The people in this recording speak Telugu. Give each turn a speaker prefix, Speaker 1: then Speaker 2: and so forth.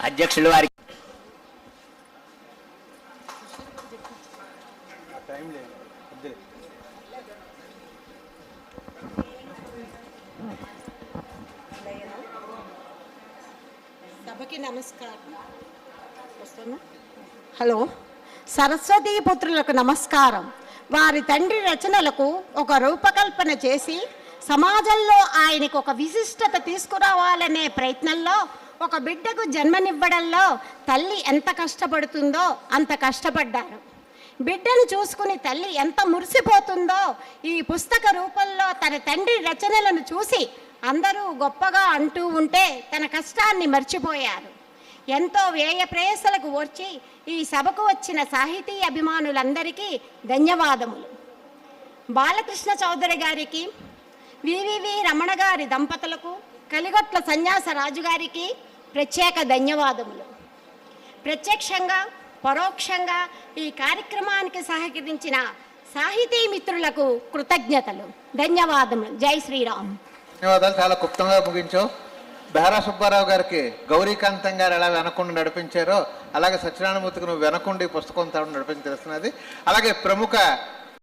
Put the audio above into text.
Speaker 1: అధ్యక్షులు వారికి
Speaker 2: సభకి నమస్కారం. హలో. సరస్వతీ పుత్రులకు నమస్కారం. వారి తండ్రి రచనలకు ఒక రూపకల్పన చేసి సమాజంలో ఆయనకు ఒక విశిష్టత తీసుకురావాలనే ప్రయత్నంలో ఒక బిడ్డకు జన్మనివ్వడంలో తల్లి ఎంత కష్టపడుతుందో అంత కష్టపడ్డారు. బిడ్డను చూసుకుని తల్లి ఎంత మురిసిపోతుందో ఈ పుస్తక రూపంలో తన తండ్రి రచనలను చూసి అందరూ గొప్పగా అంటూ ఉంటే తన కష్టాన్ని మర్చిపోయారు. ఎంతో వ్యయ ప్రయాసలకు ఓర్చి ఈ సభకు వచ్చిన సాహితీ అభిమానులందరికీ ధన్యవాదములు. బాలకృష్ణ చౌదరి గారికి వివివి రమణ గారి దంపతులకు కలిగొట్ల సన్యాస రాజుగారికి ప్రత్యేక ధన్యవాదములు. ప్రత్యక్షంగా పరోక్షంగా ఈ కార్యక్రమానికి సహకరించిన సాహితీ మిత్రులకు కృతజ్ఞతలు. ధన్యవాదములు. జై శ్రీరామ్.
Speaker 3: ధన్యవాదాలు. చాలా క్లుప్తంగా ముగించావు బెహరా సుబ్బారావు గారికి గౌరీకాంతం గారు ఎలా వెనకుండి నడిపించారో అలాగే సత్యనారాయణమూర్తికి నువ్వు వెనకుండి ఈ పుస్తకం తాడు నడిపించి తెలుస్తున్నది. అలాగే ప్రముఖ